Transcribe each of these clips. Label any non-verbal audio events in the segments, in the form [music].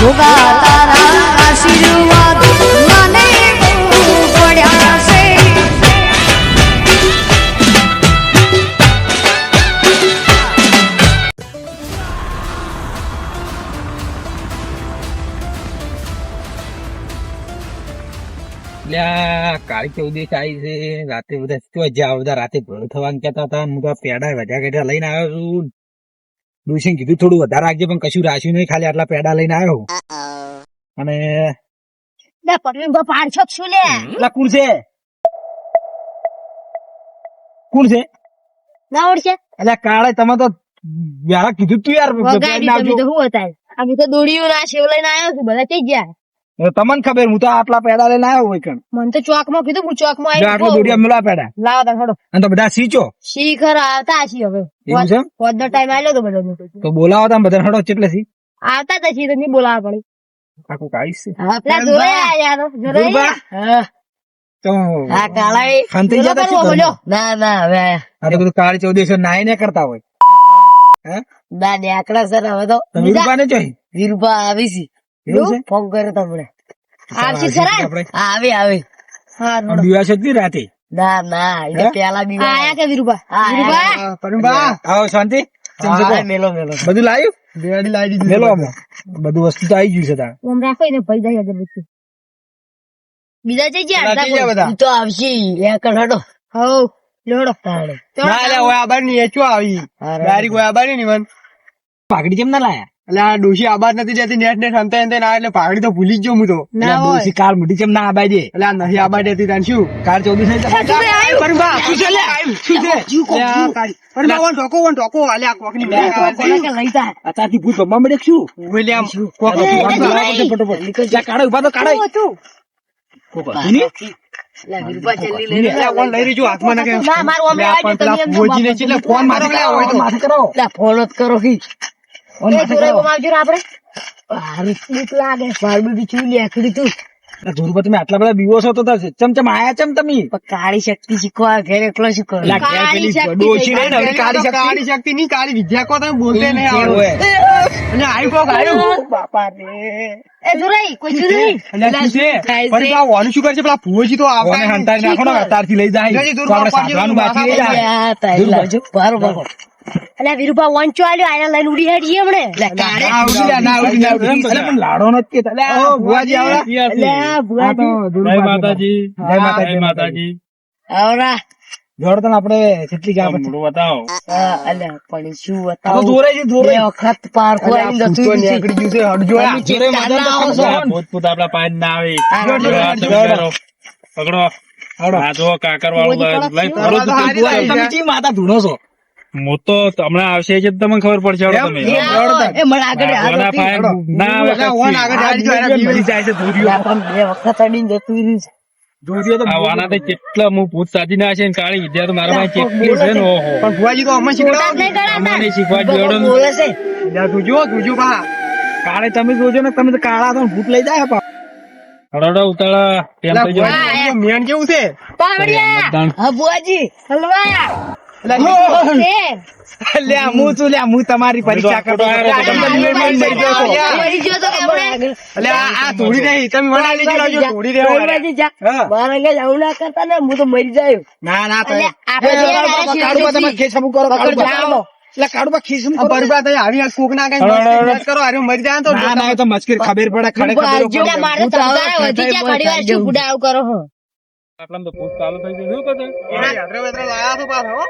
ભોગા તારા આશીર્વાદ મને છે કાળી રાતે બધા જાવ બધા રાતે ભેળ થવાનું કહેતા હતા. હું તો પેડા વધ્યા ગઢ્યા લઈને આવ્યો છું. ડોશીને કીધું થોડું વધારે રાખજે પણ કશું રાખ્યું નહીં ખાલી આટલા પેડા લઈને આવ્યો અને લે કોણ છે? કોણ છે? ના ઓળશે એટલે કાળે તમે તો વ્યારા કીધું તું યાર વગાડી તમે તો શું હતા અમે તો દોડીયું ના શેવ લઈને આવ્યો છું બધા થઈ ગયા. તમને ખબર હું તો આટલા પેડા લઈને આવ્યો હોય કણ. મને તો ચોકમાં કીધું હું ચોકમાં જો આટલા દોડિયા મેલા પેડા. લાવો તા થોડો. અને તો બધા સીચો શીખર આવતા સી હવે. એવું છે? પોતનો ટાઈમ આવ્યો તો બધા તો બોલાવો તમે બધા હડો ચેટલે સી આવતા તો સી તો નહીં બોલાવા પડી. આખું કાઢીશ છે. પેલા જોયા યાર જોયા હા. તો હા કાળા ખાનથી જતા શું બોલ્યો ના ના હવે આ. બધું કાળી ચૌદેશો નાય ને કરતા હોય. હે? ના નેકડા સર હવે તો. વીરપા ને જોઈ? વીરપા આવી છે. એવું ફોન કર્યો તમને આવશે આવશે ખરા? આપણે. આવી આવી. હા આમ દીવા છે જ નહીં રાતે? ના ના હે? પેલા બી આયા કે વીરુબા વીરુબા પરુણબા, આવો શાંતિ. કેમ છે કહો? મેલો મેલો. બધું લાવ્યું દિવાળી લાવી દીધું મેલો આમાં. બધું વસ્તુ તો આવી ગયું છે તાર. ઓમ રાખો એને પૈ જાય અગરબત્તી બીજા જઈ ગયા તો આવશે. એક હડો હો લેડો. તાળે ના એટલે ઓય આબારની એચો આવી? ડાયરેક્ટ ઓય આબારની મન પાકડી કેમ ના લાયા? એટલે આ ડોશી આબાદ નથી જતી નેટ નેટ હંતે હંતે ના એટલે પાઘડી તો ભૂલી જ ગયો હું તો. ના ડોશી કાર મોટી કેમ ના આબાજે એટલે આ નહીં આબાદ હતી તાન શું? કાર નહીં તો- પરંબા, શું છે લે? શું છે? લે કો કાળી. પરંબા, વન ઢોકો, વન ઢોકો. આલે આ કોકની કે લઈ જા. અત્યારથી ભૂત બમ્મા માંડે શું? લે આમ. કોક ફટાફટ ફટોફટ. જા, કાળો ઊભા તો. હું કોક હતું ફોન કરો ઓન માથે જોરે આવજો આપણે. હારું બીક લાગે. બારબી બી ચૂલી તું. આ તમે આટલા બધા બીવો છો તો તો ચમ ચમ આયા ચમ તમે? કાળી શક્તિ શીખવા ઘેર એકલો શીખો કાળી શક્તિ. નહીં કાળી વિદ્યા કો તમે બોલતે નહીં એ અને આયુ કોક આયુ? બાપા રે એ જોરાઈ કોઈ નહીં શું છે. પણ વાનું શું કરશે? પેલા ભુવોજી તો નાખો ને અત્યારથી લઈ જાય. તો આપણે સાધવાનું બાકી રહી જાય. આ તારી બાજુ બરોબર. અલ્યા વીરુભા વંચો આલ્યો આને લઈને ઉડી હેડી હમણે. પણ લાડો નથી. ઓ, ભુવાજી ભુવાજી ધ્રુવભાઈ જય માતાજી. જય માતાજી. આવરા આપણે ગયા પછી. પણ શું જોરે છે જોરે વખત જતું નીકળી ગયું છે જોરે ભૂત આપડા પાસે ના આવે. પકડો. જો કાકર વાળું લઈ ફરો તો માતા ધૂણો છો? હું તો હમણાં આવશે છે તમને ખબર પડશે તમે. ના આવે. જાય છે બે વખત જતું રહ્યું છે. કેટલા હું ભૂત સાજી ના છે કાળી. વિદ્યા તો મારા પાસે કેટલી છે ને ઓહો. પણ ભુવાજી તો અમને ખોટા જ શીખડાવો નહીં કરાતા. અમને શીખવા ભગવાન જોડો ને. બોલે છે. લે, તુજો તુજો કાળે તમે જોજો ને તમે તો કાળા તો ભૂત લઈ જાય પા હળોડો ઉતાળા. મેન કેવું છે? પાવડિયા. હલવા. હું છું તમારી પરીક્ષા કરતો આ છો. તો નહીં તમે ના કરતા ને તો મરી જાય ના ના તો તમે કરો જાઓ. એટલે કાળુબા બરબાદ થઈ આવી. આ કોક ના કઈ કરો હારે મરી જાય તો ના ના તો મસ્કરી ખબર પડે ખડે ખબર પડે. મારે ભૂત વધી ગયા કરો હો. આટલામાં તો ભૂત ચાલુ થઈ ગયું શું કહે યાત્રે વાત્રે લાયા તો પાછા,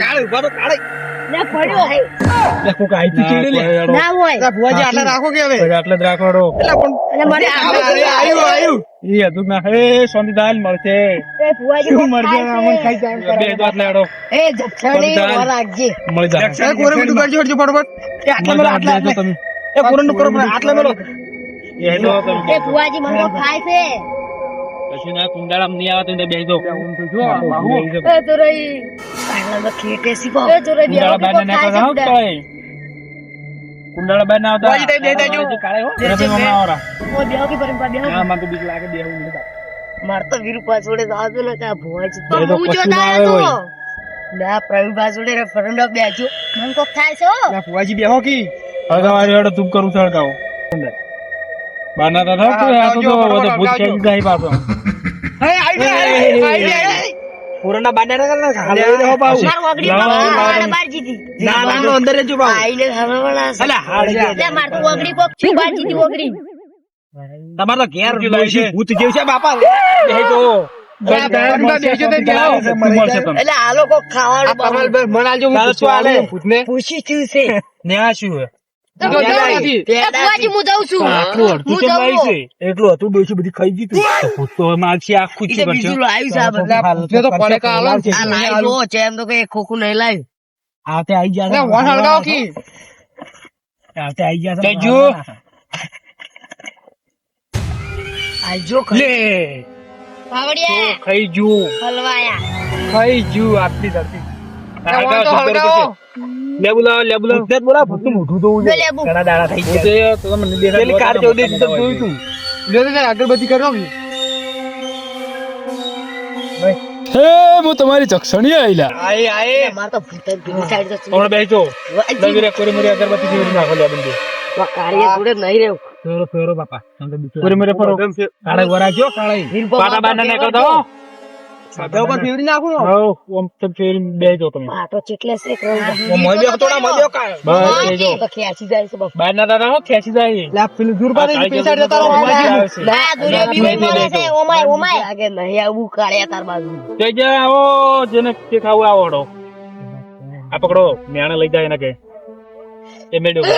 કાળ ઊભા તો કાળે. ના પડ્યો. એટલે કોક આઈથી ના, ચીડી લે. ના હોય. અલ્યા, ભુવાજી આટલા રાખો કે હવે? કોઈ જ રાખો એટલે પણ અને મને આયુ આયુ. ઈ હતું ના હે શાંતિદાલ મળશે. એ ભુવાજી શું મરજે ખાય ખાઈ જાય બે તો આટલે એ જઠ્ઠાણી રાખજે. મળી જાય. અરે, કોરે બધું કરજો હટજો ફટાફટ. એ આટલા મેલો, આટલા, તો આટલા. તમે. એ કોરણનું કરો આટલા મેલો. એ હેડો એ ભુવાજી મને ખાય છે. કશું ના કુંડાળામાં નહીં આવે. તો એને એ તો રહી. તો ખેટે તો બે કુંડાળા ના આવતા કાળે હો. ઓ બેહો કે પરમ બેહો. હા મને તો બીક લાગે બેહું નહીં. માર તો વિરુપા જોડે જાતો ને કા ભોજ એ હું કશું ના આવ્યો ના પ્રવીણભા જોડે રે ફરંડો બેજો. મન કોક થાય છે હો. લા, બેહો કી? હળગાવા રેડો તું કરું છું હળગાવો. બાર ના થતા હા, કોઈ આ તો ભૂત કે જાય પાછો. હે આઈડિયા આઈડિયા આઈડિયા ના કરના. માર બાર જીતી ના ના નો અંદર. અલા હાડ લે માર તો વગડી કોક છું બાર જીતી વગડી તમારે તો ઘેર. ભૂત જેવ છે બાપા. તો. એટલે આ લોકો ખાવાનું આ કમલ ભાઈ મને આલજો હું તારે શું પૂછવા હાલે? આલું ભૂતને. પૂછી થયું છે. [laughs] ને આ શું એટલું હતું ડોશી બધી ખાઈ ગઈ તો. માગશે આખું જ બીજું લાવ્યું છે તો પડેકા આલો આ છે એમ તો કઈ ખોખું નહીં લાવ્યું આ તે આઈ ગયા અલા, હળગાવો કી? આ તે આઈ ગયા જજો. આ લે. પાવડિયા. ખાઈ જુ હલવાયા. ખાઈ જુ આટલી ધરતી. આ વોન તો હળગાવો, લાવો બોલાવો, ભૂતનું મોઢું ધોવું છે. ઘણા દાડા થઈ ગયા. તો તમને નહીં પેલી કાર ચૌદી તો જોયું તું લ્યો તો અગરબત્તી કરો હે હું તમારી ચક્ષણી આઈલા આય આય. માર તો ભૂત પેલી સાઈડ તો છે. હમણાં લગી રે કોરી મરી અગરબત્તી જેવી નાખો લે બંદી. કાર્ય જોડે નહીં રહ્યો ફેરો ફેરો બાપા. તમને બીક લાગે. કોરી મરી ફરો. કાળે વરાજો કાળે પાટા બાર ના બાપા નીકળતા હો સાદા ઉપર ફેરવી નાખું હવ ઓમ તમે ફેરી બેસજો તમે આ તો ચેટલે છે કે ઓ મોય બેહો તોડા મોય બસ બેસજો તો ખેંચી જાય છે બાપા. બાર ના દાદા હો ખેંચી જાય લા, પેલું દૂરબાન આ પેલી જતા રહો, કાળી ફુવાજી. આવે છે. ના, દુનિયા ના, બીમાર છે. Oh my, oh my. લાગે નહીં આવું કાળિયા તાર બાજુ. જય જય આવો જેને જે ખાવું આવડો આ પકડો મેણે લઈ જાય એને કે એ મેળ્યો એ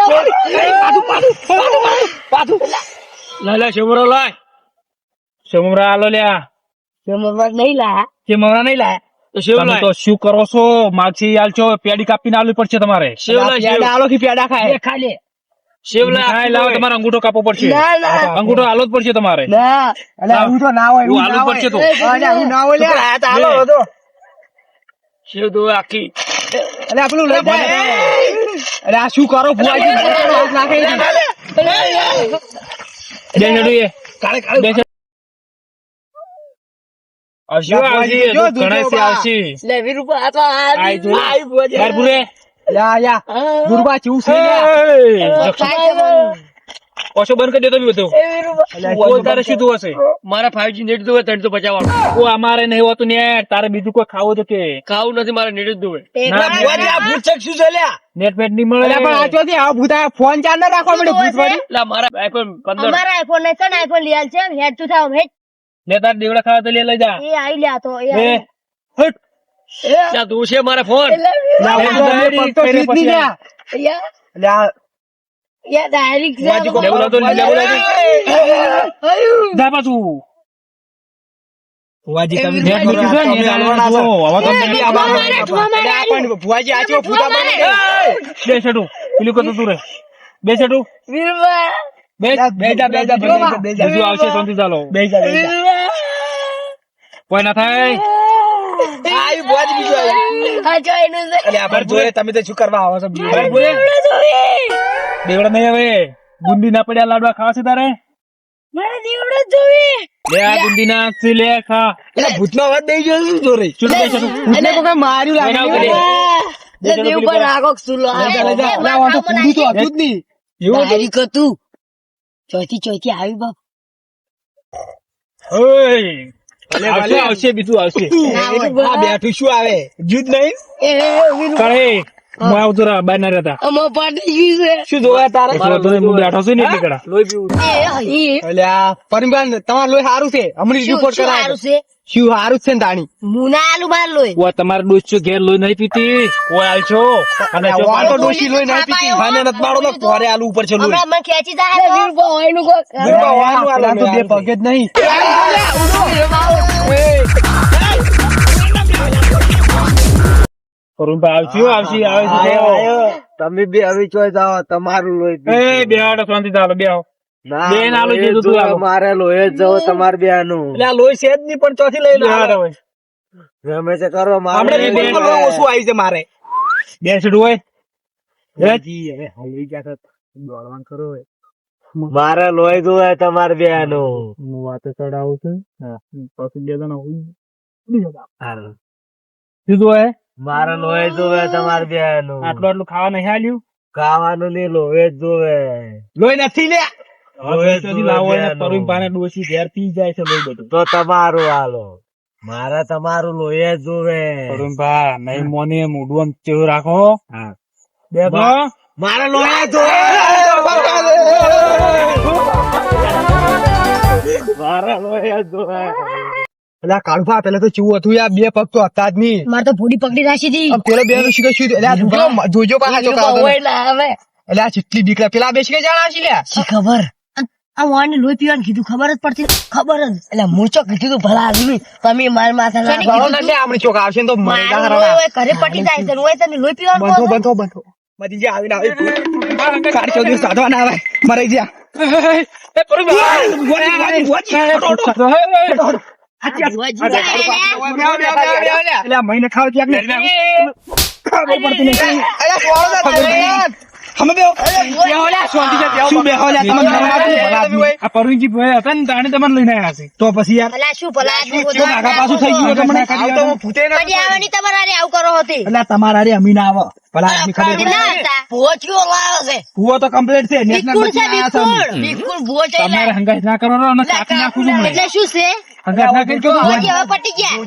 પાછું, પાછું, પાછું, પાછું. લાય લાય શેવરો લાય શેમરા આલો લ્યા. જમવામાં નહીં લાયા. શેમરા નહીં લાય? તો શેવ તમે તો શું કરો છો? માછી આલ છો પેડી કાપીને આલવી પડશે તમારે. શેવ લા, પેડા આલો કે પેડા ખાય? એ ખાલી. શેવ લાય લાવો તમારે અંગૂઠો કાપવો પડશે. ના, ના. અંગૂઠો આલો જ પડશે તમારે. ના. તો ના હોય હું આલો પડશે તો. અલા, ના હોય લ્યા. આ તો આલો હતો. શેવ દો આખી. અલા, આ પેલું લઈ જાય અલા, આ શું કરો ફુવાજી નાખે. બે છેડું એ. કાળે કાળે બે છેડું. આવશે લા, આવશે ભુવાજી, જો, ઘણા દૂધો છે બા. આવશે લે, વીરુભા, આ તો આઈ આઈ ભુવાજી. બાર પૂરે લ્યા, યા. હા. દૂરબા છે લ્યા. એ, ખાય છે બધું. ઓછો બંધ કરી દેતો બી બધું તારે શું હશે મારા ફાઈવ નેટ જોવે ત્રણસો પચાસ ઓ અમારે નહીં હોતું ને તારે બીજું કોઈ ખાવું તો કે ખાવું નથી મારે નેટ જ જોવે શું છે લ્યા? નેટ પેટ નહીં મળે પણ આ ચોથી આ ભૂતા ફોન ચાર ના રાખવા મળે ભૂત વાળી. મારા આઈફોન પંદર મારા આઈફોન નહીં છે ને આઈફોન લઈ છે હેડ તું થાવ હેડ ને તાર દેવડા ખાવા તો લે લઈ જા એ આઈ લ્યા તો એ હટ. ત્યાં તું છે મારા ફોન પેલું કરતું તું રે બે છેડું વીરુભા. બે બે જા, બે જા, બે જા, બે જા. બીજું આવશે શાંતિ ચાલો બેસા જા, બે જા. વીરુભા. કોઈ ના થાય આઈ ભુવાજી બીજું આયું. આ જો એનું છે. અલે આ બાર જોડે તમે તો શું કરવા આવો છો બીજું? બાર બોલે. દેવડા નહીં હવે બુંદી ના પડ્યા લાડવા ખાવા છે તારે મારે દેવડો જોવે. લે આ બુંદી ના છે લે ખા એટલે ભૂતનો અવાજ દઈ ગયો શું જોરે? ચૂપ બે છેડું ભૂતને કોઈ માર્યું લાગે લે ચલો, દેવ પર પર. આગો સુલો. આ, તો કૂદું તો. હતું જ નહીં. ડાયરેક્ટ હતું. ચોથી ચોથી આવી બાપ ઓય આવશે ભલે. આવશે બીજું આવશે. આ બેઠું શું આવે? જુદ નહીં? હું આવતો રા બાર ના રહેતા. આમાં પાટી છે. શું જોવા તારે? હું બેઠો છું ને એટલે કડા. એ, એ, અલ્યા, પરિમાણ તમારું લોહી સારું છે. હમણાં રિપોર્ટ કરાય હારું છે? શું સારું છે તાણી મુના આલુ બાર લોય ઓ તમારે ડોસ ઘેર લોહી નહીં પીતી. આલ છો. અને તો પાડો- લોહી નહીં પીતી. કોરે આલુ ઉપર છે લોહી. મને ખેંચી તો બે પગે જ નહીં. કરુણભાઈ આવશે આવશે આવે છે તમે બે હવે ચોય જાવ તમારું લોહી એ બેહાડો શાંતિ ચાલો બેહો બેન આલુ કીધું તું આવો મારે લોહી જ જવો તમાર બે નું એટલે આ લોહી છે જ નહીં પણ ચોથી લઈ બેહાડો હવે. ગમે તે કરો આપણે મારે બે- ઓછું આવી છે મારે. બે છડું હોય? જી હવે હલવી ગયા તો દોડવાન કરો હોય મારે લોહી જોવે તમારે બે નું હું વાતે ચડાવું છું. પછી બે જણા હોય બીજો. શું જોવે? મારે લોહી જોવે તમારે બેનું આટલું આટલું ખાવા નહીં આલ્યું? ખાવાનું નહીં લોહી જ જોવે. લોહી નથી લે! તો તમારું હાલો મારે તમારું લોહી જોવે. પરુઈ ભા નહીં મોને આમ ચેવું રાખો. તો મારે લોહી જોવે. મારે લોહી જ અલ્યા કાળુભા પેલા તો ચેવું હતું યાર બે પગ તો હતા જ નહીં મારે તો ભૂડી પકડી રાખી હતી પેલો બે નું શીખે શું જોજો જોજો પાછા હોય એટલે જાણા છે લ્યા ખબર આ વાણને લોહી પીવાનું કીધું ખબર જ પડતી ખબર જ એટલે મૂર્ચો કીધું તું ભલા આદમી તમે માર માથે આપણે ચોક આવશે તો હોય, ઘરે પટી જાય છે લોહી તને લોહી પીવાનું બંધો બંધો બંધો મરી જા આવીને આવી કાઢ ચૌ દિવસ સાધવા ના આવે મરી જા મહિને ખાવ ત્યાં ખબર પડતી નથી અમે બેહો. શું બેહો લ્યા? તમને નરમાતું ભલા આદમી. આ પરુઈજી ભાઈ હતા ને તાણે તમને લઈને આવ્યા છે. તો પછી યાર શું ભલા આદમી તો આગા પાછું થઈ ગયું તમને આવું તો હું ફૂટે કદી આવવાની તમારે આવું કરો હતી. એટલે તમારા રે અમી આવો. ભલા આદમી ખબર ના હતા. ભોજકીઓ લાવ્યો છે. કુવો તો કમ્પ્લીટ છે નેશનલ તમારે હંગાઈ ના કરો નાખું છું એટલે શું છે? પટી ગયા.